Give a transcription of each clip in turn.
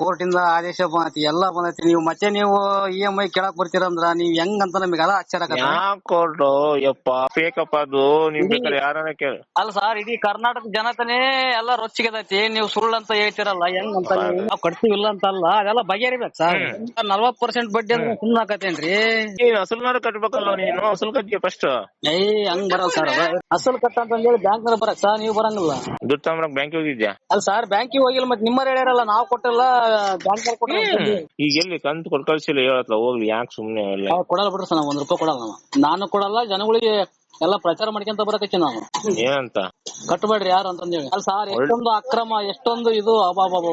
Court ಇಂದ ಆದೇಶ ಬಂದೈತಿ ಎಲ್ಲ ಬಂದೈತಿ. ನೀವು ಮತ್ತೆ ನೀವು ಇ ಎಂ ಐ ಕೇಳಕ್ ಬರ್ತೀರಂದ್ರ ನೀವ್ ಅಂತ ನಮಗೆ ಅದ ಆಶ್ಚರ್ಯ ಆಗತ್ತೆ. ಕೊಟ್ಟು ಯಪ್ಪ ಫೇಕ್ ಅಪ್ಪ ಅದು ನೀವ್ ಬೇಕಾದ್ರೆ ಯಾರನ್ನ ಕೇಳ. ಅಲ್ಲ ಸರ್ ಇಡೀ ಕರ್ನಾಟಕ ಜನತನೇ ಎಲ್ಲ ರೊಚ್ಚಿಗೆದೈತಿ. ನೀವು ಸುಳ್ಳು ಅಂತ ಹೇಳ್ತಿರಲ್ಲ ಹೆಂಗ್ ಅಂತ ನೀವು? ನಾವ್ ಕಟ್ತೀವಿಲ್ಲ ಅಂತ ಅಲ್ಲ ಅದೆಲ್ಲ ಬಗೆಹರಿಬೇಕು ಸರ್. ನಲ್ವತ್ ಪರ್ಸೆಂಟ್ ಬಡ್ಡಿ ಅಂದ್ರೆ ಸುಮ್ಮನೆ ಆಕತೇನ್ರಿ ನೀನ್ ಅಸಲ್ನಾರು ಕಟ್ಬೇಕಲ್ಲ ನೀನು? ಅಸಲ್ ಕಟ್ಗೆ ಫಸ್ಟ್ ಏ ಹಂಗ್ ಬರಲ್ಲ ಸರ್. ಅಸಲ್ ಕಟ್ಟ ಅಂತ ಹೇಳಿ ಬ್ಯಾಂಕ್ನಲ್ಲಿ ಬರಕ್ ಸರ್ ನೀವು ಬರಂಗಿಲ್ಲ. ದುಡ್ಡು ತಗೊಂಬರಕ್ ಬ್ಯಾಂಕ್ ಹೋಗಿದ್ಯಾ? ಅಲ್ಲ ಸರ್ ಬ್ಯಾಂಕಿಗೆ ಹೋಗಿಲ್ಲ ಮತ್ತೆ ನಿಮ್ಮ ಹೇಳ್ಯಾರಲ್ಲ ನಾವು ಕೊಟ್ಟಿಲ್ಲ ಬ್ಯಾಂಕ್ ಈಗ ಎಲ್ಲಿ ಕಂತು ಕೊಟ್ ಕಳ್ಸಿಲ್ಲ ಹೇಳತ್ಲ ಹೋಗ್ಲಿ ಯಾಕೆ ಸುಮ್ನೆ ಕೊಡಲ್ಲ ಬಿಡ್ರಿ ಸರ್ ನಾವ್ ಒಂದ್ ರೂಪಾಯಿ ಕೊಡಲ್ಲ ನಾನು ಕೊಡಲ್ಲ ಜನಗಳಿಗೆ ಎಲ್ಲ ಪ್ರಚಾರ ಮಾಡ್ಕೊಂತ ಬರಕತ್ತಿ ನಾನು ಏನಂತ? ಕಟ್ಟಬೇಡ್ರಿ ಯಾರು ಅಂತಂದೇಳಿ ಅಲ್ಲ ಸರ್ ಎಷ್ಟೊಂದು ಅಕ್ರಮ ಎಷ್ಟೊಂದು ಇದು ಅಬಾಬಾಬು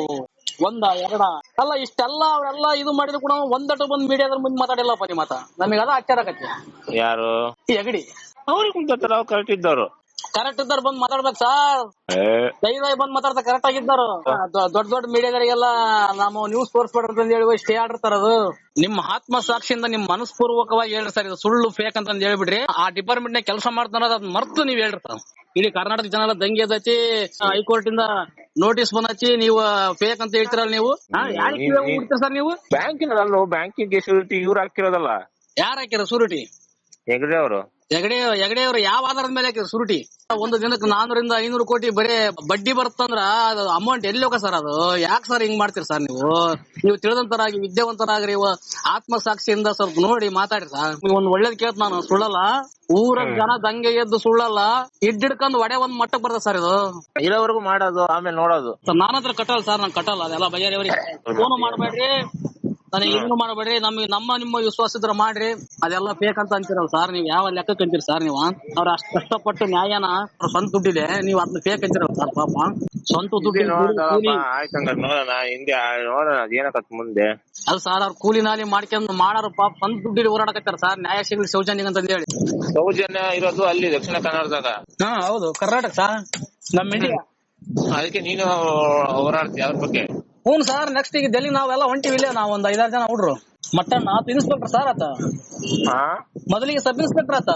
ಒಂದ ಎರಡ. ಅಲ್ಲ ಇಷ್ಟೆಲ್ಲ ಅವ್ರೆಲ್ಲ ಇದು ಮಾಡಿದ್ರು ಕೂಡ ಒಂದಟ್ಟು ಬಂದ್ ಮೀಡಿಯಾದ್ರ ಮುಂದೆ ಮಾತಾಡಿಲ್ಲಪ್ಪ ನಿಮ್ಮ ಮಾತ ನಮಗೆ ಅದ ಆಚಾರ ಆಗತ್ತೆ. ಯಾರು? ಈ ಅಗಡಿ ಅವ್ರಿಗೆ ಕುಂತಾರ ಅವ್ರು ಕರೆಕ್ಟ್ ಇದ್ದವ್ರು. ಕರೆಕ್ಟ್ ಇದ್ದಾರ ಬಂದ್ ಮಾತಾಡ್ಬೇಕು ಸರ್ ಧೈರ್ಯ ಬಂದ್ ಮಾತಾಡ್ತಾ ಕರೆಕ್ಟ್ ಆಗಿದ್ದಾರ ದೊಡ್ಡ ದೊಡ್ಡ ಮೀಡಿಯಾದವರಿಗೆಲ್ಲ ನಾವು ನ್ಯೂಸ್ ತೋರಿಸ್ಬೇಡ್ರಿ ಅಂತ ಹೇಳಿ ಸ್ಟೇ ಆಡಿರ್ತಾರ ಅದು ನಿಮ್ಮ ಆತ್ಮ ಸಾಕ್ಷಿಯಿಂದ ನಿಮ್ ಮನಸ್ಪೂರ್ವಕವಾಗಿ ಹೇಳ್ರಿ ಸರ್ ಇದು ಸುಳ್ಳು ಫೇಕ್ ಅಂತ ಹೇಳ್ಬಿಡ್ರಿ. ಆ ಡಿಪಾರ್ಟ್ಮೆಂಟ್ನ ಕೆಲಸ ಮಾಡ್ತಾರ ಅದ್ ಮರ್ತು ನೀವ್ ಹೇಳ್ರಿ ಸರ್ ಇಡೀ ಕರ್ನಾಟಕ ಜನ ದಂಗೆ ಅದಚ್ಚಿ ಹೈಕೋರ್ಟ್ ಇಂದ ನೋಟಿಸ್ ಬಂದೈತಿ. ನೀವು ಫೇಕ್ ಅಂತ ಹೇಳ್ತಿರಲ್ಲ ನೀವು. ಸರ್ ನೀವು? ಬ್ಯಾಂಕಿನ ಬ್ಯಾಂಕಿಂಗ್ ಸೂರಿಟಿ ಇವ್ರು ಹಾಕಿರೋದಲ್ಲ ಯಾರು ಹಾಕಿರೋ ಸೂರಿಟಿ ಹೆಗ್ಡೆ ಅವರು? ಹೆಗಡೆ ಹೆಗಡೆ ಅವರು ಯಾವ ಆಧಾರದ ಮೇಲೆ ಹಾಕಿದ್ರು? ಸುರುಟಿ. ಒಂದು ದಿನಕ್ಕೆ ನಾನೂರಿಂದ ಐನೂರು ಕೋಟಿ ಬರೀ ಬಡ್ಡಿ ಬರ್ತಂದ್ರ ಅದು ಅಮೌಂಟ್ ಎಲ್ಲಿ ಹೋಗ ಸರ್ ಅದು? ಯಾಕೆ ಸರ್ ಹಿಂಗ್ ಮಾಡ್ತೀರಿ ಸರ್ ನೀವು? ನೀವು ತಿಳಿದಂತರಾಗಿ ವಿದ್ಯಾವಂತರಾಗ್ರಿ ಇವ ಆತ್ಮಸಾಕ್ಷಿಯಿಂದ ಸ್ವಲ್ಪ ನೋಡಿ ಮಾತಾಡಿ ಸರ್ ನೀವು ಒಂದ್ ಒಳ್ಳೇದ್ ಕೇಳ್ತ ನಾನು ಸುಳ್ಳಲ್ಲ? ಊರ ಜನ ದಂಗೆ ಎದ್ದು ಸುಳ್ಳಲ್ಲ? ಹಿಡ್ಕೊಂಡು ಒಡೆ ಒಂದ್ ಮಟ್ಟಕ್ ಬರ್ತದೆ ಸರ್ ಇದು? ಇರೋವರೆಗೂ ಮಾಡೋದು ಆಮೇಲೆ ನೋಡೋದು. ಸರ್ ನಾನ್ ಹತ್ರ ಕಟ್ಟಲ್ಲ ಸರ್ ನಾನು ಕಟ್ಟಲ್ಲ ಅದೆಲ್ಲ ಬಗೆಹರಿಯವ್ರಿಗೆ ಫೋನ್ ಮಾಡಬೇಡ್ರಿ. ನನಗೆ ಏನು ಮಾಡಬೇಡ್ರಿ ನಮಗೆ ನಮ್ಮ ನಿಮ್ಮ ವಿಶ್ವಾಸ ಇದ್ರ ಮಾಡ್ರಿ. ಅದೆಲ್ಲ ಫೇಕ್ ಅಂತ ಅಂತೀರಲ್ಲ ಸರ್ ನೀವು ಯಾವ ಲೆಕ್ಕಕ್ಕೆ ಅಂತೀರಿ ಸರ್ ನೀವು? ಅವ್ರ ಅಷ್ಟ್ ಕಷ್ಟಪಟ್ಟು ನ್ಯಾಯನ ಅವ್ರ ಸ್ವಂತ ದುಡ್ಡಿದೆ ನೀವು ಅದನ್ನ ಫೇಕ್ ಅಂತೀರಲ್ಲ ಸರ್ ಪಾಪ. ಸ್ವಂತ ದುಡ್ಡು ನೋಡೋದಪ್ಪ ಆಯ್ತು ಹಂಗಾರೆ ನೋಡೋಣ ಹಿಂದೆ ನೋಡೋಣ ಅದೇನಕತ್ ಮುಂದೆ. ಅಲ್ಲ ಸರ್ ಅವ್ರ ಕೂಲಿ ನಾಲಿ ಮಾಡ್ಕೊಂಡು ಮಾಡಾರ ಪಾಪ ಸ್ವಂತ ದುಡ್ಡಿಗೆ ಓಡಾಡಕತ್ತಾರ ಸರ್ ನ್ಯಾಯ ಸಿಗ್ಲಿ ಸೌಜನ್ಯ ಅಂತ ಹೇಳಿ. ಸೌಜನ್ಯ ಇರೋದು ಅಲ್ಲಿ ದಕ್ಷಿಣ ಕನ್ನಡದಾಗ. ಹಾ ಹೌದು ಕರ್ನಾಟಕ ಸರ್ ನಮ್ಮ ಇಂಡಿಯಾ ಅದಕ್ಕೆ ನೀನು ಹೋರಾಡ್ತೀಯ ಅದ್ರ ಬಗ್ಗೆ. ಹ್ಞೂ ಸರ್ ನೆಕ್ಸ್ಟ್ ಈಗ ಡೆಲ್ಲಿ ನಾವೆಲ್ಲ ಹೊಂಟಿವಿ ಇಲ್ಲೇ ನಾವ್ ಒಂದ್ ಐದಾರು ಜನ ಹುಡ್ರು. ಮಟನ್ ಆತ ಇನ್ಸ್ಪೆಕ್ಟರ್ ಸರ್ ಆತ. ಹಾ? ಮೊದಲಿಗೆ ಸಬ್ ಇನ್ಸ್ಪೆಕ್ಟರ್ ಆತ.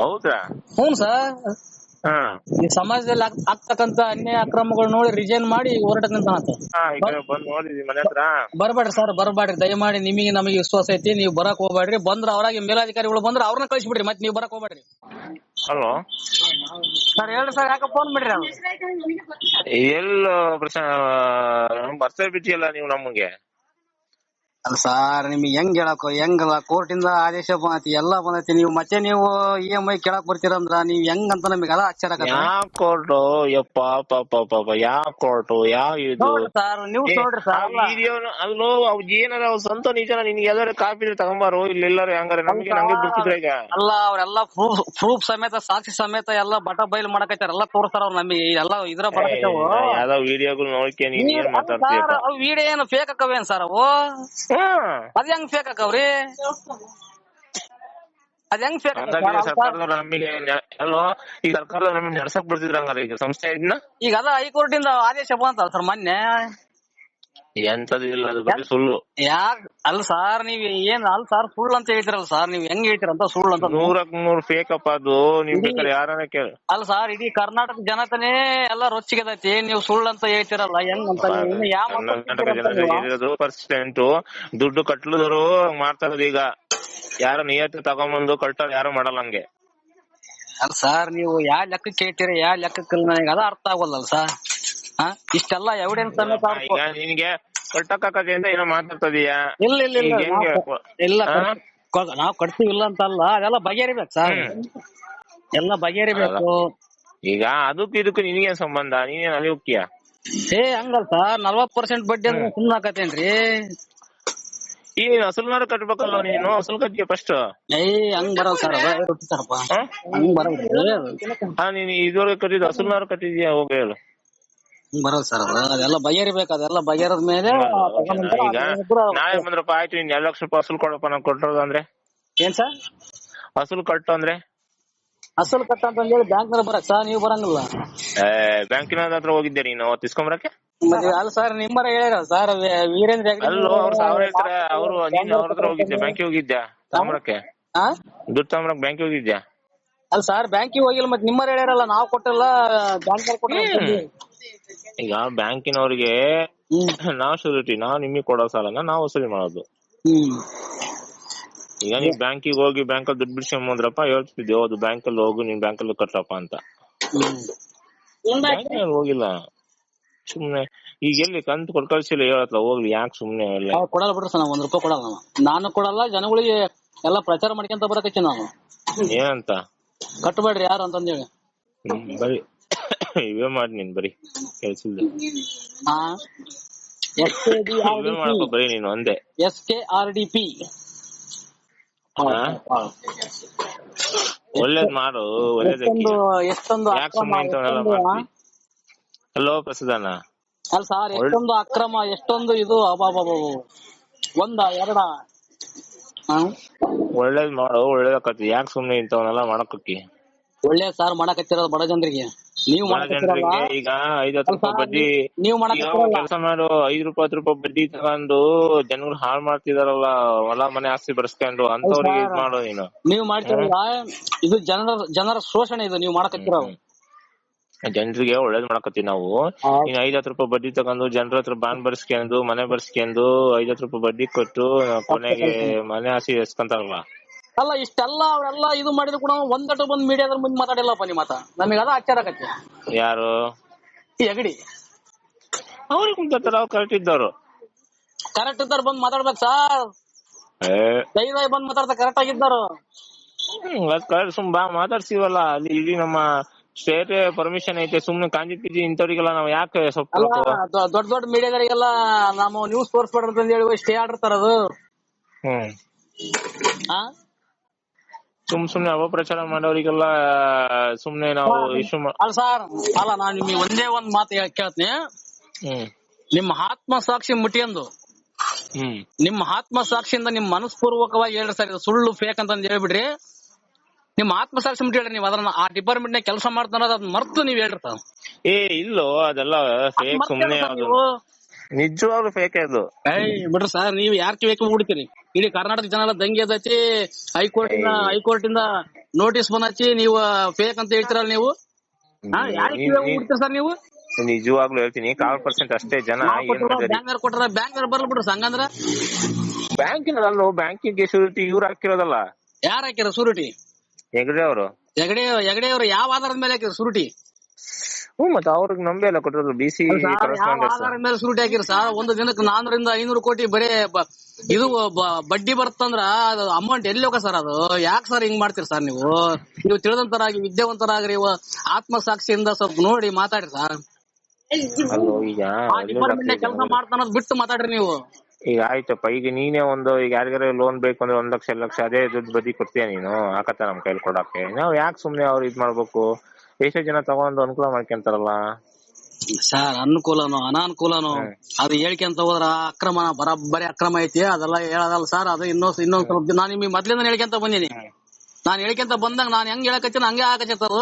ಹೌದಾ? ಹ್ಞೂ ಸರ್. ಹಾ. ಈ ಸಮಾಜದಲ್ಲಿ ಆಗ್- ಆಗ್ತಕ್ಕಂತ ಅನ್ಯಾಯ ಅಕ್ರಮಗಳು ನೋಡಿ ರಿಜೈನ್ ಮಾಡಿ ಹೋರಾಟ ನಿಂತಾನಂತ ಹಾ, ಈ ಕಡೆ ಬಂದ್ ನೋಡಿದ್ವಿ ಮನೆ ಹತ್ರ. ಬರ್ಬೇಡ್ರಿ ಸರ್ ಬರಬೇಡ್ರಿ. ದಯಮಾಡಿ ನಿಮಗೆ ನಮಗೆ ವಿಶ್ವಾಸ ಐತಿ ನೀವು ಬರಕ್ ಹೋಗ್ಬೇಡ್ರಿ. ಬಂದ್ರ ಅವ್ರಾಗಿ ಮೇಲಾಧಿಕಾರಿಗಳು ಬಂದ್ರ ಅವ್ರನ್ನ ಕಳಿಸ್ಬಿಡ್ರಿ ಮತ್ತೆ ನೀವು ಬರಕ್ ಹೋಗ್ಬೇಡ್ರಿ. ಹಲೋ ಸರ್ ಹೇಳ್ರಿ ಸರ್ ಯಾಕೆ ಫೋನ್ ಬಿಡ್ರಿ ಅವ್ರು? ಎಲ್ಲ ಪ್ರಶ್ನೆ ಬರ್ತಾ ಬಿಟ್ಟಿಯಲ್ಲ ನೀವು ನಮಗೆ? ಅಲ್ಲ ಸರ್ ನಿಮಗೆ ಹೆಂಗ್ ಹೇಳಕ್ ಹೆಂಗಲ್ಲ? ಕೋರ್ಟ್ ಇಂದ ಆದೇಶ ಬಂದೈತಿ ಎಲ್ಲ ಬಂದೈತಿ. ನೀವು ಮತ್ತೆ ನೀವು ಇ ಎಂ ಐ ಕೇಳಕ್ ಬರ್ತೀರಂದ್ರ ನೀವ್ ಹೆಂಗಂತ ನಮಗೆ ಅದ ಆಶ್ಚರ್ಯ. ಯಾವ ಕೋರ್ಟು? ಯಪ್ಪ ಪಾಪ ಪಾಪ ಯಾವ ಕೋರ್ಟು? ಯಾವ ಇದು? ಸರ್ ನೀವು ನೋಡ್ರಿ ಸರ್ ಅಲ್ಲೋ. ಅವ್ ಏನಾರ ಅವ್ ಸ್ವಂತ ನಿಜನ ನಿನ್ಗೆ ಎಲ್ಲಾರು ಕಾಪಿ ತಗೊಂಬಾರು? ಇಲ್ಲಿ ಎಲ್ಲಾರು ಹಂಗಾರೆ ನಮ್ಗೆ ನಂಗೆ ಬಿಡ್ತಿದ್ರ ಈಗ? ಅಲ್ಲ ಅವ್ರೆಲ್ಲ ಪ್ರೂಫ್ ಪ್ರೂಫ್ ಸಮೇತ ಸಾಕ್ಷಿ ಸಮೇತ ಎಲ್ಲ ಬಟ ಬೈಲ್ ಮಾಡಕತ್ತಾರ ಎಲ್ಲ ತೋರ್ಸಾರ ಅವ್ರ ನಮಗೆ. ಎಲ್ಲ ಇದ್ರ ಬಡಕತ್ತಾವು ಯಾವ್ದೋ ವಿಡಿಯೋಗಳು ನೋಡ್ಕೆ ನೀನ್ ಏನ್ ಮಾತಾಡ್ತೀಯಪ್ಪ? ವಿಡಿಯೋ ಏನು ಫೇಕ್ ಅಕ್ಕವೇನ್ ಸರ್ ಅವು? ಅದ್ ಹೆಂಗ್ ಫೇಕ್ ಅಕ್ಕವ್ರಿ ಅದ್ ಹೆಂಗ್ ಫೇಕ್ ಸರ್ಕಾರದವ್ರು ನಮಗೆ ಹಲೋ ಈಗ ಈ ಸರ್ಕಾರದವ್ರು ನಮಗೆ ನಡ್ಸಕ್ ಬಿಡ್ತಿದ್ರ ಹಂಗಾರೆ ಈಗ ಸಂಸ್ಥೆ ಇದನ್ನ? ಈಗ ಅದ ಹೈಕೋರ್ಟ್ ಇಂದ ಆದೇಶ ಬಂತಲ್ಲ ಸರ್ ಮೊನ್ನೆ? ಎಂತದು ಇಲ್ಲ ಅದು ಬರೀ ಸುಳ್ಳು. ಯಾಕ್ ಅಲ್ಲ ಸರ್ ನೀವ್ ಏನ್ ಅಲ್ಲ ಸರ್ ಸುಳ್ಳು ಅಂತ ಹೇಳ್ತಿರಲ್ಲ ಸರ್ ನೀವ್ ಹೆಂಗ್ ಹೇಳ್ತೀರಂತ ಸುಳ್ಳು ಅಂತ ನೂರಕ್ ನೂರ್ ಫೇಕ್ ಅಪ್ಪ ಅದು. ನಿಮ್ ಬೇಕಾದ್ರೆ ಯಾರನ್ನ ಕೇಳ. ಅಲ್ಲ ಸರ್ ಇಡೀ ಕರ್ನಾಟಕ ಜನತನೇ ಎಲ್ಲ ರೊಚ್ಚಿಗೆದೈತಿ. ನೀವು ಸುಳ್ಳು ಅಂತ ಹೇಳ್ತಿರಲ್ಲ ಹೆಂಗ್ ಅಂತ ಯಾವ ಪರ್ಸೆಂಟ್ ದುಡ್ಡು ಕಟ್ಲದ್ರು ಮಾಡ್ತಾ ಇರೋದು ಈಗ. ಯಾರು ನಿಯತ್ತು ತಗೊಂಬಂದು ಕಟ್ಟೋರು ಯಾರು ಮಾಡಲ್ಲ ಹಂಗೆ. ಅಲ್ಲ ಸರ್ ನೀವು ಯಾವ ಲೆಕ್ಕಕ್ಕೆ ಹೇಳ್ತೀರ ಯಾವ ಲೆಕ್ಕಕ್ಕೆ ನನಗೆ ಅದ ಅರ್ಥ ಆಗೋಲ್ಲ ಸರ್. ಇಷ್ಟೆಲ್ಲ ಎವಿಡೆನ್ಸ್ ಅನ್ನ ನಿನ್ಗೆ ಕಟ್ಟಕ್ಕಾಗದೆ ಅಂತ ಏನೋ ಮಾತಾಡ್ತದೀಯ ಇಲ್ಲ ಇಲ್ಲ ಇಲ್ಲ. ಈಗ ಹೆಂಗೆ? ನಾವು- ಇಲ್ಲ ಹಾ? ಕೊ- ನಾವ್ ಕಟ್ತೀವಿ ಇಲ್ಲ ಅಂತಲ್ಲ. ಅದೆಲ್ಲ ಬಗೆಹರಿಬೇಕು ಸರ್. ಎಲ್ಲ ಬಗೆಹರಿಬೇಕು. ಈಗ ಅದಕ್ಕೂ ಇದಕ್ಕೂ ನಿನಗೇನ್ ಸಂಬಂಧ? ನೀನೇನ್ ಅಲ್ಲಿ ಹೋಗ್ತೀಯ? ಏ ಹಂಗಲ್ಲ ಸರ್. ನಲ್ವತ್ ಪರ್ಸೆಂಟ್ ಬಡ್ಡಿ ಅಂದ್ರೆ ಸುಮ್ಮನೆ ಹಾಕತ್ತೇನ್ರಿ? ಈ ನೀನ್ ಅಸಲ್ನಾರು ಕಟ್ಬೇಕಲ್ಲ ನೀನು ಅಸಲ್ ಕಟ್ಟಿಯ ಫಸ್ಟ್ ಏ ಹಂಗ್ ಬರಲ್ಲ ಸರ್. ಅದ ಕೊಡ್ತಾರಪ್ಪ ಹಂಗ್ ಬರಲ್ಲ. ಹಾ ನೀನ್ ಇದುವರೆಗೆ ಕಟ್ಟಿದ್ದು ಅಸಲ್ನಾರು ಕಟ್ಟಿದ್ಯಾ ಹೋಗಿ ಹೇಳು. ಹಂಗ್ ಬರಲ್ಲ ಸರ್ ಅದ. ಅದೆಲ್ಲ ಬಗೆಹರಿಬೇಕು ಅದೆಲ್ಲ ಬಗೆಹರದ ಮೇಲೆ ತಗೊಂಡ್ಬಂದ್ರೆ ಈಗ ನಾಳೆ ಬಂದ್ರಪ್ಪ ಆಯ್ತು ಇನ್ ಎರಡ್ ಲಕ್ಷ ರೂಪಾಯಿ ಅಸಲ್ ಕೊಡಪ್ಪ ನಾನ್ ಕೊಟ್ಟಿರೋದು ಅಂದ್ರೆ? ಏನ್ ಸರ್? ಅಸಲ್ ಕಟ್ಟು ಅಂದ್ರೆ? ಅಸಲು ಕಟ್ಟ ಅಂತ ಹೇಳಿ ಬ್ಯಾಂಕ್ನಲ್ಲಿ ಬರಕ್ ಸರ್ ನೀವು ಬರಂಗಿಲ್ಲ. ಬ್ಯಾಂಕಿನ ಹತ್ರ ಹೋಗಿದ್ದೆ ನೀನು ತಿಸ್ಕೊಂಬರಕ್ಕೆ ಮತ್ತೆ ಅಲ್ಲ ಸರ್ ನಿಮ್ಮರ ಹೇಳ್ಯಾರ ಸರ್ ವೀರೇಂದ್ರ ಹೆಗ್ಡೆ ಅಲ್ಲೋ ಅವ್ರು ಸಾವಿರ ಹೇಳ್ತಾರೆ ಅವ್ರು ನೀನ್ ಅವ್ರ ಹತ್ರ ಹೋಗಿದ್ದೆ ಬ್ಯಾಂಕಿಗೆ ಹೋಗಿದ್ಯಾ ತಗೊಂಬರಕ್ಕೆ. ಹಾ? ದುಡ್ಡು ತಗೊಂಬರಕ್ ಬ್ಯಾಂಕಿಗೆ ಹೋಗಿದ್ಯಾ ಅಲ್ಲ ಸರ್ ಬ್ಯಾಂಕಿಗೆ ಹೋಗಿಲ್ಲ ಮತ್ತೆ ನಿಮ್ಮರ ಹೇಳ್ಯಾರಲ್ಲ ನಾವು ಕೊಟ್ಟಿಲ್ಲ ಬ್ಯಾಂಕ್ ಕೊಟ್ಟಿಲ್ಲ ಈಗ ಬ್ಯಾಂಕಿನವ್ರಿಗೆ ನಾ ನಾವ್ ಶೂರಿಟಿ ನಾವ್ ನಿಮಗೆ ಕೊಡೋ ಸಾಲನ ನಾವ್ ವಸೂಲಿ ಮಾಡೋದು. ಈಗ ನೀವ್ ಬ್ಯಾಂಕಿಗೆ ಹೋಗಿ ಬ್ಯಾಂಕ್ ಅಲ್ಲಿ ದುಡ್ಡು ಬಿಡ್ಸ್ಕೊಂಬಂದ್ರಪ್ಪ ಹೇಳ್ತಿದ್ದೆ ಹೌದು ಬ್ಯಾಂಕ್ ಅಲ್ಲಿ ಹೋಗು ನೀನ್ ಬ್ಯಾಂಕ್ ಅಲ್ಲಿ ಕಟ್ಟಪ್ಪ ಅಂತ ಹೋಗಿಲ್ಲ. ಸುಮ್ನೆ ಈಗ ಎಲ್ಲಿ ಕಂತು ಕೊಟ್ಟು ಕಳ್ಸಿಲ್ಲ ಹೇಳತ್ಲ ಹೋಗ್ಲಿ ಯಾಕೆ ಸುಮ್ನೆ ಕೊಡಲ್ಲ ಬಿಡ್ರಿ ಸರ್ ಒಂದ್ ರೂಪಾಯಿ ಕೊಡಲ್ಲ ನಾನು ಕೊಡಲ್ಲ ಜನಗಳಿಗೆ ಎಲ್ಲ ಪ್ರಚಾರ ಮಾಡ್ಕೊಂತ ಬರಕತ್ತೀನಿ ನಾನು ಏನಂತ? ಕಟ್ಟಬೇಡ್ರಿ ಯಾರು ಅಂತಂದೇಳಿ. ಬರೀ. ಇವೇ ಮಾಡಿ ನೀನ್ ಬರೀ ಕೆಲ್ಸಲ್ದೆ ಹಾ ಎಸ್ ಕೆ ಡಿ ಆರ್ ಇವೇ ಡಿ ಬರೀ ನೀನು ಒಂದೇ. S K R D P ಹಾ? ಒಳ್ಳೇದ್ ಮಾಡು ಒಳ್ಳೇದಕ್ಕೆ ಎಷ್ಟೊಂದು ಎಷ್ಟೊಂದು ಯಾಕೆ ಅಕ್ರಮ ಸುಮ್ನೆ ಇಂಥವನ್ನೆಲ್ಲ ಎಷ್ಟೊಂದು ಹಲೋ ಪ್ರಸದಾನ. ಅಲ್ಲ ಸರ್ ಎಷ್ಟೊಂದು ಅಕ್ರಮ ಎಷ್ಟೊಂದು ಇದು ಅಬಾಬಾಬು ಒಂದ ಎರಡ? ಹಾ? ಒಳ್ಳೇದ್ ಮಾಡು ಒಳ್ಳೇದಾಕತಿ ಯಾಕೆ ಸುಮ್ನೆ ಇಂಥವನ್ನೆಲ್ಲ ಮಾಡಕ್ಕಿ ಒಳ್ಳೆ ಸಾರ್ ಮಾಡಕತ್ತಿರೋದು ಬಡ ಜನರಿಗೆ. ನೀವು ಜನರಿಗೆ ಈಗ ಐದ್ ಹತ್ತು ರೂಪಾಯಿ ಬಡ್ಡಿ ನೀವು ಕೆಲಸ ಮಾಡು ಐದ್ ರೂಪಾಯಿ ಹತ್ತು ರೂಪಾಯಿ ಬಡ್ಡಿ ತಗೊಂಡು ಜನಗಳು ಹಾಳ್ ಮಾಡ್ತಿದಾರಲ್ಲ ಹೊಲ ಮನೆ ಆಸ್ತಿ ಬರ್ಸ್ಕೊಂಡು ಅಂತವ್ರಿಗೆ ಇದ್ ಮಾಡು ನೀನು. ನೀವು ಮಾಡ್ತಿರಲ್ಲ ಇದು ಜನರ ಜನರ ಶೋಷಣೆ ಇದು ನೀವು ಮಾಡಕತ್ತಿರೋ ಜನರಿಗೆ ಒಳ್ಳೇದ್ ಮಾಡಕತ್ತೀವಿ ನಾವು. ಇನ್ ಐದ್ ಹತ್ತು ರೂಪಾಯಿ ಬಡ್ಡಿ ತಗೊಂಡು ಜನರ ಹತ್ರ ಬಾಂಡ್ ಬರ್ಸ್ಕೊಂಡು ಮನೆ ಬರ್ಸ್ಕೊಂಡು ಐದ್ ಹತ್ತು ರೂಪಾಯಿ ಬಡ್ಡಿ ಕೊಟ್ಟು ಕೊನೆಗೆ ಮನೆ ಆಸೆ ಎಸ್ಕೊಂತಾರಲ್ಲ. ಅಲ್ಲ ಇಷ್ಟೆಲ್ಲ ಅವರೆಲ್ಲ ಇದು ಮಾಡಿದ್ರು ಕೂಡ ಒಂದಟ್ಟು ಬಂದ್ ಮೀಡಿಯಾದ ಮುಂದೆ ಮಾತಾಡಿಲ್ಲಪ್ಪ ನಿಮ್ಮ ಮಾತ ನಮಗೆ ಅದ ಆಚಾರ ಆಗತ್ತೆ. ಯಾರು? ಎಗಡಿ ಅವ್ರಿಗೆ ಕುಂತಾರ ಅವ್ರು ಕರೆಕ್ಟ್ ಇದ್ದವ್ರು. ಕರೆಕ್ಟ್ ಇದ್ದಾರ ಬಂದ್ ಮಾತಾಡ್ಬೇಕು ಸರ್. ಧೈರ್ಯವಾಗಿ ಬಂದ್ ಮಾತಾಡ್ತಾ ಕರೆಕ್ಟ್ ಆಗಿದ್ದಾರು ಅದ್ ಕರೆಕ್ಟ್ ಸುಮ್ ಬಾ ಮಾತಾಡ್ಸಿವಲ್ಲ ಅಲ್ಲಿ ಇಡೀ ನಮ್ಮ ಸ್ಟೇಟ್ ಪರ್ಮಿಷನ್ ಐತೆ ಸುಮ್ನೆ ಕಾಂಜಿ ಪಿಜಿ ಇಂಥವ್ರಿಗೆಲ್ಲ ನಾವ್ ಯಾಕೆ ಸ್ವಲ್ಪ ದೊಡ್ಡ ದೊಡ್ಡ ಮೀಡಿಯಾದವರಿಗೆಲ್ಲ ನಾವು ನ್ಯೂಸ್ ತೋರಿಸ್ಬಾರ್ದು ಅಂತ ಹೇಳಿ ಸ್ಟೇ ಆರ್ಡರ್ ತರೋದು ಹ್ಮ್. ಹಾ ಸುಮ್ ಸುಮ್ನೆ ಅಪಪ್ರಚಾರ ಮಾಡೋರಿಗೆಲ್ಲ ಸುಮ್ನೆ ನಾವು ಇಶ್ಯೂ ಅಲ್ಲ ಸರ್ ಅಲ್ಲ ನಾನು ನಿಮ್ಗೆ ಒಂದೇ ಒಂದ್ ಮಾತು ಹೇಳ್- ಕೇಳ್ತೀನಿ. ನಿಮ್ಮ ಆತ್ಮ ಸಾಕ್ಷಿ ಮುಟ್ಟಿಯಂದು ನಿಮ್ಮ ಆತ್ಮ ಸಾಕ್ಷಿಯಿಂದ ನಿಮ್ ಮನಸ್ಪೂರ್ವಕವಾಗಿ ಹೇಳ್ರಿ ಸರ್ ಇದು ಸುಳ್ಳು ಫೇಕ್ ಅಂತ ಹೇಳ್ಬಿಡ್ರಿ. ನಿಮ್ಮ ಆತ್ಮ ಸಾಕ್ಷಿ ಮುಟ್ಟಿ ಹೇಳ್ರಿ ನೀವು ಅದನ್ನ ಆ ಡಿಪಾರ್ಟ್ಮೆಂಟ್ನ ಕೆಲಸ ಮಾಡ್ತಾರ ಅದ್ ಮರ್ತು ನೀವ್ ಹೇಳ್ರಿ ಸರ್. ಏ ಇಲ್ಲೋ ಅದೆಲ್ಲ ಫೇಕ್ ಸುಮ್ನೆ ಅದು ನಿಜವಾಗ್ಲೂ ಫೇಕ್ ಅದು. ಏಯ್ ಬಿಡ್ರಿ ಸರ್ ನೀವು ಯಾರ್ ಕಿವಿಗೆ ಬಿಡ್ತೀರಿ ಇಲ್ಲಿ ಕರ್ನಾಟಕ ಜನ ಎಲ್ಲ ದಂಗೆ ಎದ್ದೈತಿ ಹೈಕೋರ್ಟ್ ಇಂದ ಹೈಕೋರ್ಟ್ ಇಂದ ನೋಟಿಸ್ ಬಂದೈತಿ ನೀವು ಫೇಕ್ ಅಂತ ಹೇಳ್ತೀರಲ್ಲ ನೀವು? ಯಾರಿಗೆ ಬಿಡ್ತೀರಿ ಸರ್ ನೀವು ನಿಜವಾಗ್ಲೂ ಹೇಳ್ತೀನಿ ಕಾಲ್ ಪರ್ಸೆಂಟ್ ಅಷ್ಟೇ ಜನ ಬ್ಯಾಂಕ್ ಕೊಟ್ಟಾರ ಬ್ಯಾಂಕ್ ಬರ್ಲಿ ಬಿಡ್ರಿ ಹಂಗಂದ್ರ? ಬ್ಯಾಂಕಿನಲ್ಲೋ ಬ್ಯಾಂಕಿಗೆ ಶೂರಿಟಿ ಇವ್ರು ಹಾಕಿರೋದಲ್ಲ ಯಾರ್ ಹಾಕಿರ ಸೂರಿಟಿ ಹೆಗಡೆ ಅವರು. ಹೆಗಡೆ ಹೆಗಡೆ ಅವರು ಯಾವ ಆಧಾರದ ಮೇಲೆ ಹಾಕಿದ್ರು ಸೂರಿಟಿ ಹ್ಮ್ ಮತ್ತೆ ಅವ್ರಿಗೆ ನಂಬಿ ಅಲ್ಲ ಕೊಟ್ಟಿರೋದು ಬಿ ಸಿ ಮೇಲೆ ಸೂಟಿ ಹಾಕಿರ ಸರ್? ಒಂದು ದಿನಕ್ಕೆ ನಾನೂರಿಂದ ಐನೂರು ಕೋಟಿ ಬರೀ ಇದು ಬಡ್ಡಿ ಬರ್ತಂದ್ರ ಅಮೌಂಟ್ ಎಲ್ಲಿ ಹೋಗ ಸರ್ ಅದು? ಯಾಕೆ ಸರ್ ಹಿಂಗ್ ಮಾಡ್ತೀರಿ ಸರ್ ನೀವು? ನೀವು ತಿಳಿದಂತರಾಗಿ ವಿದ್ಯಾವಂತರಾಗ್ರಿ ಇವ ಆತ್ಮಸಾಕ್ಷಿಯಿಂದ ಸ್ವಲ್ಪ ನೋಡಿ ಮಾತಾಡ್ರಿ ಸರ್. ಕೆಲಸ ಮಾಡ್ತಾನ ಬಿಟ್ಟು ಮಾತಾಡ್ರಿ ನೀವು. ಈಗ ಆಯ್ತಪ್ಪ ಈಗ ನೀನೇ ಒಂದು ಈಗ ಯಾರಿಗಾರ ಲೋನ್ ಬೇಕು ಅಂದ್ರೆ ಒಂದ್ ಲಕ್ಷ ಎರಡ್ ಲಕ್ಷ ಅದೇ ದುಡ್ಡು ಬದಿ ಕೊಡ್ತೀಯ ನೀನು? ಹಾಕತ್ತ ನಮ್ ಕೈಲಿ ಕೊಡಕ್ಕೆ? ನಾವ್ ಯಾಕೆ ಸುಮ್ನೆ ಅವ್ರು ಇದ್ ಮಾಡ್ಬೇಕು? ಎಷ್ಟೋ ಜನ ತಗೊಂಡು ಅನುಕೂಲ ಮಾಡ್ಕೊಂತಾರಲ್ಲ. ಸರ್ ಅನುಕೂಲನೋ ಅನಾನುಕೂಲನೋ ಅದು ಹೇಳ್ಕೊಂತ ಹೋದ್ರ ಅಕ್ರಮ ಬರಬ್ಬರಿ ಅಕ್ರಮ ಐತಿ ಅದೆಲ್ಲ ಹೇಳದಲ್ಲ ಸರ್ ಅದು ಇನ್ನೊಂದ್ ಇನ್ನೊಂದ್ ಸ್ವಲ್ಪ ನಾನ್ ನಿಮಗೆ ಮೊದ್ಲಿಂದ ಹೇಳ್ಕೊಂತ ಬಂದೀನಿ. ನಾನ್ ಹೇಳ್ಕೊಂತ ಬಂದಾಗ ನಾನ್ ಹೆಂಗ್ ಹೇಳಕತ್ತೀನಿ ಹಂಗೆ ಆಗಕತ್ತದ.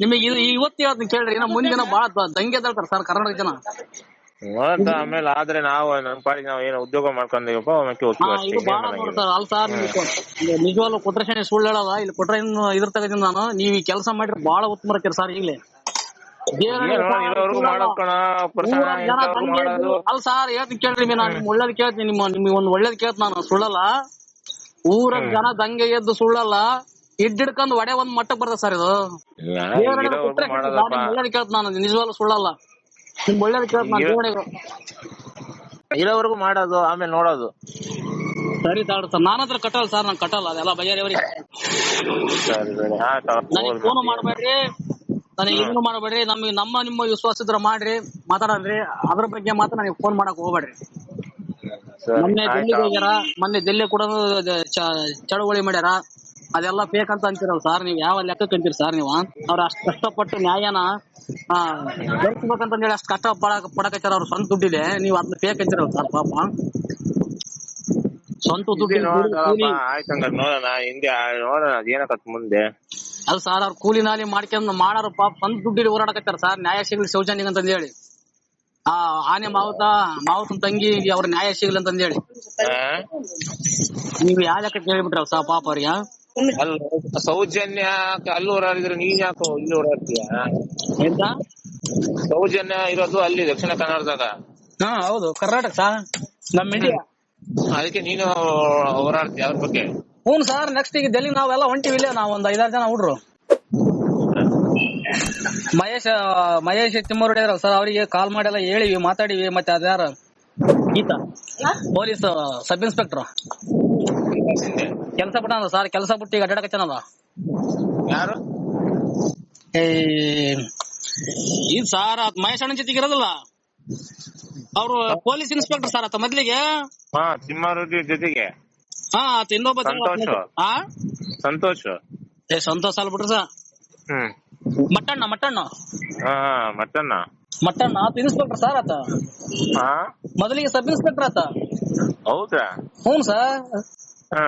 ನಿಮಗೆ ಇದು ಇವತ್ತು ಹೇಳ್ತೀನಿ ಕೇಳ್ರಿ ಇನ್ನ ಮುಂದಿನ ಬಾಳ ದ- ದಂಗೆ ಸರ್ ಕರ್ನಾಟಕ ಜನ. ನೋಡತ್ತ ಆಮೇಲೆ ಆದ್ರೆ ನಾವು ನಮ್ ಪಾಡಿಗೆ ನಾವ್ ಏನೋ ಉದ್ಯೋಗ ಮಾಡ್ಕೊಂಡಿವಪ್ಪ ಆಮೇಲೆ ನಿಜವಾಗ್ಲು ಹೋಗ್ತೀವಿ ಅಷ್ಟೇ ಇದು ಬಹಳ ಬಾಳ ಮಾಡಂಗಿಲ್ಲ. ನೋಡ್ತಾರ ಸರ್ ನೀವು ನಿಜವಾಗ್ಲೂ ಕೊಟ್ರೆ ಸುಳ್ಳು ಹೇಳಲ್ಲ ಇಲ್ಲಿ ಕೊಟ್ರೆ ಇನ್ನು ಇದ್ರ ತಗದಿನ ನಾನು ನೀವ್ ಈ ಕೆಲಸ ಮಾಡಿದ್ರೆ ಬಹಳ ಉತ್ತಮ ಇರ್ತೀರಿ ಸರ್ ಇಲ್ಲಿ. ಏನೋ ಇರೋವರೆಗೂ ಮಾಡೋದ್ ಕಣ ಪರ್ಸನ ಇಂಥವ್ರು ಮಾಡೋದು. ಅಲ್ಲ ಸರ್ ಹೇಳ್ತೀನಿ ಕೇಳ್ರಿ ನಾನು ನಿಮ್ ಒಳ್ಳೇದ್ ಕೇಳ್ತೀನಿ ನಿಮ್ಮ ನಿಮ್ಗೆ ಒಂದ್ ಒಳ್ಳೇದ್ ಕೇಳ್ತೀನಿ ನಾನು ಸುಳ್ಳಲ್ಲ. ಊರ ಜನ ದಂಗೆ ಎದ್ದು ಸುಳ್ಳಲ್ಲ. ಇಡ್ಡಿಡ್ಕೊಂಡ್ ಒಡೆ ಒಂದ್ ಮಟ್ಟಕ್ ಬರ್ತದೆ ಸರ್ ಇದು. ದೇವರನ್ನ ಮಾಡೋದಪ್ಪ ನಾನು ಒಳ್ಳೇದ್ ಕೇಳ್ತೀನಿ ನಾನು ನಿಜವಾಗ್ಲೂ ಸುಳ್ಳಲ್ಲ. ನಿಮ್ ಒಳ್ಳೇದ್ ಕೇಳಕ್ ನಾನು ಇರೋವರೆಗೂ ಮಾಡೋದು ಆಮೇಲೆ ನೋಡೋದು. ಸರಿ ತಾಳು ಸರ್ ನಾನು ಹತ್ರ ಕಟ್ಟಲ್ಲ ಸರ್ ನಾನು ಕಟ್ಟಲ್ಲ ಅದೆಲ್ಲ ಬಗೆಹರಿಯವ್ರಿಗೆ ಸರಿ ಸರಿ. ಆಯ್ತು ನನಗೆ ಫೋನ್ ಮಾಡಬೇಡ್ರಿ ನನಗೆ ಏನು ಮಾಡಬೇಡ್ರಿ ನಮಗೆ ನಮ್ಮ ನಿಮ್ಮ ವಿಶ್ವಾಸ ಇದ್ರ ಮಾಡ್ರಿ ಮಾತಾಡಲ್ರಿ ಅದ್ರ ಬಗ್ಗೆ ಮಾತ್ರ ನನಗೆ ಫೋನ್ ಮಾಡಕ್ ಹೋಗ್ಬೇಡ್ರಿ. ಸರಿ ಮೊನ್ನೆ ಡೆಲ್ಲಿಗೆ ಹೋಗ್ಯಾರ ಮೊನ್ನೆ ಡೆಲ್ಲಿ ಕೂಡ ಚಳವಳಿ ಮಾಡ್ಯಾರ. ಅದೆಲ್ಲ ಫೇಕ್ ಅಂತ ಅಂತೀರಲ್ಲ ಸರ್ ನೀವು? ಯಾವ ಲೆಕ್ಕಕ್ಕೆ ಅಂತೀರಿ ಸರ್ ನೀವು? ಅವ್ರ ಅಷ್ಟ್ ಕಷ್ಟಪಟ್ಟು ನ್ಯಾಯನ ಆ, ಗಳಿಸ್ಬೇಕಂತ ಹೇಳಿ ಅಷ್ಟು ಕಷ್ಟ ಪಡಕ್ ಪಡಕತ್ತಾರ ಅವ್ರ ಸ್ವಂತ ದುಡ್ಡಿದೆ. ನೀವು ಅದನ್ನ ಫೇಕ್ ಅಂತೀರಲ್ಲ ಸರ್ ಪಾಪ. ಸ್ವಂತ ದುಡ್ಡು ಆಯ್ತು ಹಂಗಾರೆ ನೋಡೋಣ. ಹಿಂದೆ ನೋಡೋಣ ಅದೇನಕತ್ ಮುಂದೆ? ಅದು ಸರ್ ಅವ್ರ ಕೂಲಿ ನಾಲಿ ಮಾಡ್ಕೊಂಡ್ ಮಾಡಾರ ಪಾಪ ಸ್ವಂತ ದುಡ್ಡಿಗೆ ಹೋರಾಡಕತ್ತಾರ ಸರ್ ನ್ಯಾಯ ಸಿಗ್ಲಿ ಶೌಚಾನ್ಯ ಅಂತ ಹೇಳಿ. ಆ ಆನೆ ಮಾವುತ ಮಾವುತನ್ ತಂಗಿ ಅವ್ರ ನ್ಯಾಯ ಸಿಗ್ಲಿ ಅಂತ ಹೇಳಿ? ನೀವು ಯಾವ ಲೆಕ್ಕ ಕೇಳಿಬಿಟ್ರ ಸರ್ ಪಾಪ ಅವ್ರಿಗೆ? ಅಲ್ಲ ಸೌಜನ್ಯ ಅಲ್ಲಿ ಓಡಾಡಿದ್ರೆ ನೀನ್ ಯಾಕೋ ಇಲ್ಲಿ ಓಡಾಡ್ತೀಯ ಎಂತ? ಸೌಜನ್ಯ ಇರೋದು ಅಲ್ಲಿ ದಕ್ಷಿಣ ಕನ್ನಡದಾಗ. ಹಾ ಹೌದು. ಕರ್ನಾಟಕ ಸಾ? ನಮ್ ಇಂಡಿಯಾ ಅದಕ್ಕೆ ನೀನು ಹೋರಾಡ್ತೀಯ ಅವ್ರ ಬಗ್ಗೆ? ಹ್ಞೂ ಸರ್ ನೆಕ್ಸ್ಟ್ ಈಗ ಡೆಲ್ಲಿ ನಾವೆಲ್ಲ ಹೊಂಟಿವಿ ಇಲ್ಲೇ ನಾವ್ ಒಂದ್ ಐದಾರು ಜನ ಹುಡ್ರು. ಮಹೇಶ್ ಮಹೇಶ್ ತಿಮ್ಮೂರ್ ಇದಾರಲ್ಲ ಸರ್ ಅವರಿಗೆ ಕಾಲ್ ಮಾಡೆಲ್ಲ ಹೇಳಿವಿ ಮಾತಾಡಿವಿ ಮತ್ತೆ ಅದ್ಯಾರ? ಗೀತಾ? Police sub inspector. ಕೆಲಸ ಬಿಟ್ಟಾನ ಸರ್ ಕೆಲಸ ಬಿಟ್ಟು ಈಗ ಅಡ್ಡಾಡಕತ್ತಾನಲ್ಲ ಯಾರು? ಏ ಇದು ಸರ್ ಅದ್ ಮಹೇಶ್ ಅಣ್ಣನ ಜೊತೆಗೆ ಇರೋದಿಲ್ಲ? ಅವರು ಪೊಲೀಸ್ ಇನ್ಸ್ಪೆಕ್ಟರ್ ಸರ್ ಆತ ಮೊದ್ಲಿಗೆ? ಹಾ ತಿಮ್ಮಾರೆಡ್ಡಿ ಜೊತೆಗೆ. ಹಾ ಆತ ಇನ್ನೊಬ್ಬ ಸಂತೋಷ. ಹಾ ಸಂತೋಷ್. ಏ ಸಂತೋಷ ಅಲ್ ಬಿಡ್ರಿ ಸರ್. ಹ್ಮ್. ಮಟ್ಟಣ್ಣ ಮಟ್ಟಣ್ಣ. ಹಾ ಮತ್ತನ್ನ ಮಟ್ಟಣ್ಣ ಆತ ಇನ್ಸ್ಪೆಕ್ಟರ್ ಸರ್ ಆತ? ಹಾ? ಮೊದಲಿಗೆ ಸಬ್ ಇನ್ಸ್ಪೆಕ್ಟರ್ ಆತ? ಹೌದಾ? ಹ್ಞೂ ಸರ್. ಹಾ.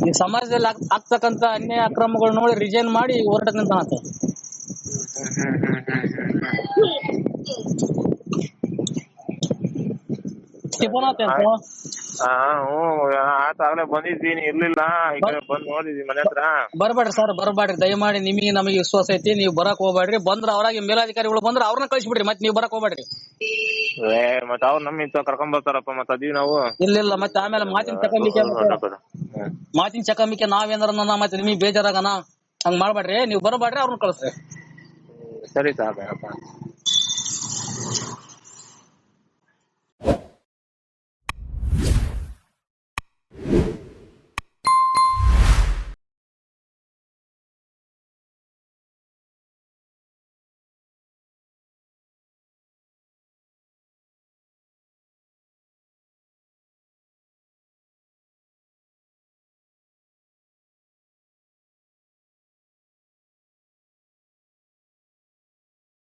ಈ ಸಮಾಜದಲ್ಲಿ ಆಗ್- ಆಗ್ತಕ್ಕಂತ ಅನ್ಯಾಯ ಅಕ್ರಮಗಳು ನೋಡಿ ರಿಜೈನ್ ಮಾಡಿ ಹೊರಟಕ್ಕಂತ ಟಿಫನ್ ಆತ ಹಾ ಹ್ಞೂ ಆತ ಆಗ್ಲೇ ಬಂದಿದ್ದೀನಿ ಇರ್ಲಿಲ್ಲ. ಈ ಕಡೆ ಬಂದ್ ನೋಡಿದೀನಿ ಮನೆ ಹತ್ರ. ಬರ್ಬೇಡ್ರಿ ಸರ್ ಬರ್ಬೇಡ್ರಿ ದಯಮಾಡಿ ನಿಮಗೆ ನಮಗೆ ವಿಶ್ವಾಸ ಐತಿ ನೀವು ಬರಕ್ ಹೋಗ್ಬೇಡ್ರಿ ಬಂದ್ರ ಅವರಾಗಿ ಮೇಲಾಧಿಕಾರಿಗಳು ಬಂದ್ರ ಅವ್ರನ್ನ ಕಳಿಸ್ಬಿಡ್ರಿ ಮತ್ತೆ ನೀವು ಬರಕ್ ಹೋಗ್ಬೇಡ್ರಿ ಏ ಮತ್ತ ಅವ್ರು ನಮ್ಮ ಇಂತ ಕರ್ಕೊಂಡ್ ಬರ್ತಾರಪ್ಪ ಮತ್ತ ಅದೀವಿ ನಾವು. ಇಲ್ಲ ಇಲ್ಲ ಮತ್ತೆ ಆಮೇಲೆ ಮಾತಿನ ಚಕಮಿಕೆ ಮಾತಿನ್ ಚಕಮಿಕೆ ನಾವೇಂದ್ರ ಮತ್ತೆ ನಿಮಗೆ ಬೇಜಾರಾಗನ? ಹಂಗ್ ಮಾಡ್ಬೇಡ್ರಿ ನೀವು ಬರಬೇಡ್ರಿ ಅವ್ರನ್ನ ಕಳಿಸ್ರಿ. ಸರಿ ಸಾಕಪ್ಪ